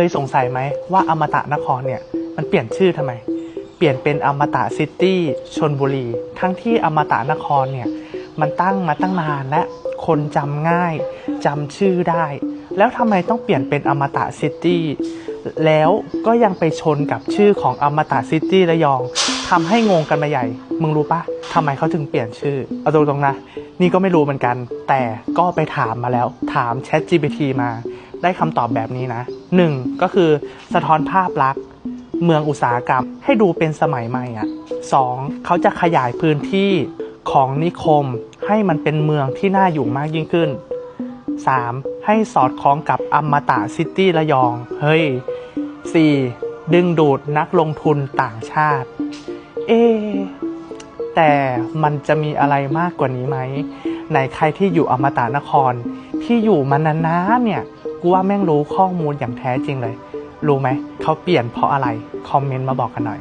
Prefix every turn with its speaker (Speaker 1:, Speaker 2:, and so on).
Speaker 1: เคยสงสัยไหมว่าอมตะนครเนี่ย มันเปลี่ยนชื่อทำไม เปลี่ยนเป็นอมตะซิตี้ชนบุรี ทั้งที่อมตะนครเนี่ย มันตั้งมาตั้งนานและคนจำง่ายจำชื่อได้ แล้วทำไมต้องเปลี่ยนเป็นอมตะซิตี้แล้วก็ยังไปชนกับชื่อของอมตะซิตี้ระยองทำให้งงกันมาใหญ่ มึงรู้ปะทำไมเขาถึงเปลี่ยนชื่อ เอาตรงๆนะ นี่ก็ไม่รู้เหมือนกัน แต่ก็ไปถามมาแล้ว ถาม Chat GPT มา ได้คำตอบแบบนี้นะหนึ่งก็คือสะท้อนภาพลักษณ์เมืองอุตสาหกรรมให้ดูเป็นสมัยใหม่อะสองเขาจะขยายพื้นที่ของนิคมให้มันเป็นเมืองที่น่าอยู่มากยิ่งขึ้น 3. ให้สอดคล้องกับอมตะซิตี้ระยอง เฮ้ย 4. ดึงดูดนักลงทุนต่างชาติ เอ แต่มันจะมีอะไรมากกว่านี้ไหมไหนใครที่อยู่อมตะนครที่อยู่มานานๆเนี่ย กูว่าแม่งรู้ข้อมูลอย่างแท้จริงเลย รู้ไหม เขาเปลี่ยนเพราะอะไร คอมเมนต์มาบอกกันหน่อย